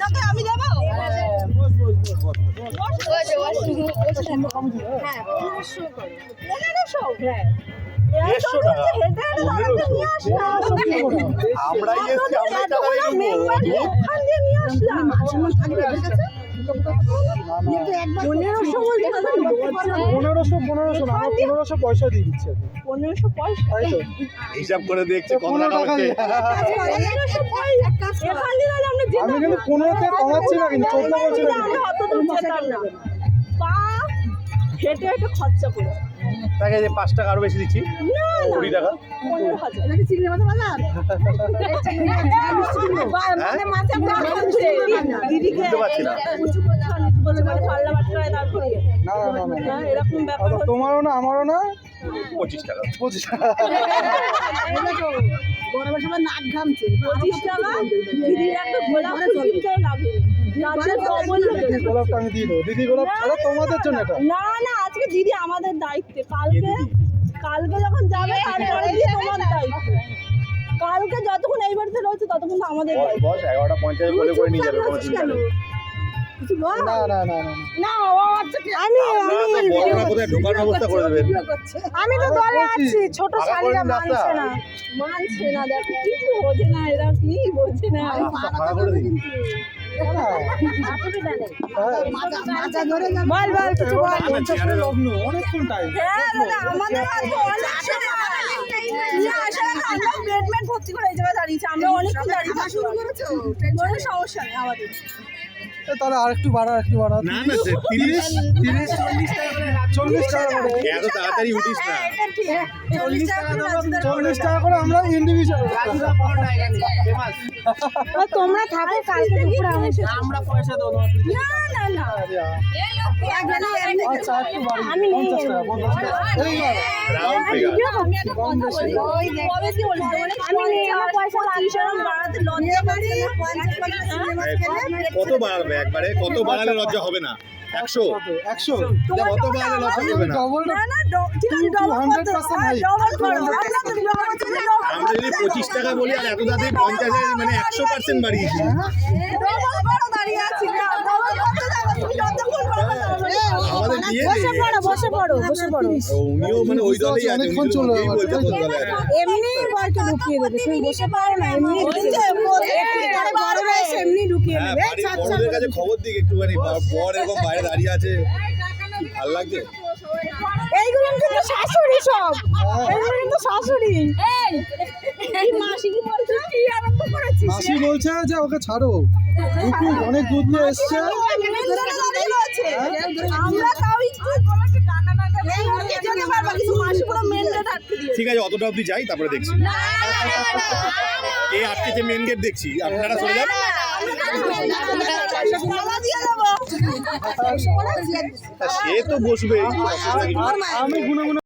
নাকি আমি দেবো? আমরাই এসছি আমরাই টাকা। নিয়ে আসলাম। পনেরোশো পনেরোশো পনেরোশো না পনেরোশো পয়সা দিয়ে দিচ্ছে। পনেরোশো পয়সা। হিসাব করে দেখছে পনেরো টাকা আমি কিন্তু পনেরোতে কমাচ্ছি না কিন্তু চোদ্দ বলছি না। হেঁটে হেঁটে খরচা করে। তাকে যে পাঁচ টাকা আরও বেশি দিচ্ছি। কুড়ি টাকা। বুঝতে পারছি না। তোমারও না আমারও না? পঁচিশ টাকা। পঁচিশ পঁচিশ টাকা, দিদির একটা গোলাপ ফুল কিনতেও লাগে। তার double লেগেছে। গোলাপটা আমি দিয়ে দেবো। দিদি গোলাপ ছাড়া তোমাদের জন্য এটা। না না আজকে দিদি আমাদের দায়িত্বে। কালকে কালকে যখন যাবে তারপরে দিয়ে তোমার দায়িত্ব। কালকে যতক্ষণ এই বাড়িতে রয়েছে ততক্ষণ আমাদের বস এগারোটা পঞ্চাশ বলে করে নিয়ে যাবে কোনো চিন্তা নেই। কিছু বল না না না না না। না ও আচ্ছা কি- আমি আপনারা তো বড় না কোথায় ঢোকার ব্যবস্থা করে দেবেন? আমি তো দলে আছি ছোট ফাঁকা করে শালিরা দিন রাস্তা। মানছে না। মানছে না দেখো কিছু বোঝে না এরা কি বোঝে না। রাস্তা করে দিন। অসুবিধা নেই। বল বল কিছু বল। অনেকক্ষণ টাইম হ্যাঁ আমাদের আমরা বেডমেট ভর্তি করে এই জায়গায় আমরা অনেকক্ষণ দাঁড়িয়ে। কোনো সমস্যা নেই আমাদের। তাহলে আর একটু বাড়া একটু বাড়া। না না তিরিশ তিরিশ চল্লিশ টাকা করে এত তাড়াতাড়ি উঠিস না। হ্যাঁ চল্লিশ টাকা করে আমরা ইন্ডিভিজুয়াল তোমরা থাকো কালকে দুপুরে আমরা পয়সা দেবো না না না আচ্ছা আমি কত বাড়বে একবারে? কত বাড়ালে লজ্জা হবে না? একশো? একশো? কত বাড়ালে লজ্জা হবে না? ডবল না না ঠিক আছে ডবল 200% করতে high. ডবল করো আমরা তো double করতে double আমরা যদি পঁচিশ টাকা বলি আর এত তাড়াতাড়ি পঞ্চাশ মানে একশো পার্সেন্ট বাড়িয়েছি। ডবল করো দাঁড়িয়ে আছি না ডবল করতে যাব তুমি যতক্ষণ পারবে আমাদের দিয়ে বসে পড়ো বসে পড়ো বসে পড়ো। ও, উনিও মানে ওই দলেই আছে। অনেকক্ষণ চলে এই যাবে। বলতে কোন দলে আছে। এমনি বলকে ঢুকিয়ে দেবে তুমি বসে পারো না এমনি বড়রা এসে এমনি ঢুকিয়ে হ্যাঁ নেবে বাড়ির বড়দের কাছে খবর দিক একটুখানি বা- বর এরকম বাইরে দাঁড়িয়ে আছে। ভালো লাগছে? এইগুলো কিন্তু শাশুড়ি সব। এইগুলো কিন্তু শাশুড়ি। এই মাসি কি বলছো? কি আরম্ভ করেছিস? মাসি বলছে যে ওকে ছাড়ো। দুধ অনেক দুধ নিয়ে এসছে। আমরা তাও একটু টাকা না যেতে পারব কিন্তু মাসি পুরো গেট আটকে দিয়েছে। ঠিক আছে অতটা অবধি যাই তারপরে দেখছি। কে আটকেছে মেন গেট দেখছি আপনারা চলে যান। সে তো নেই। আমি গুনে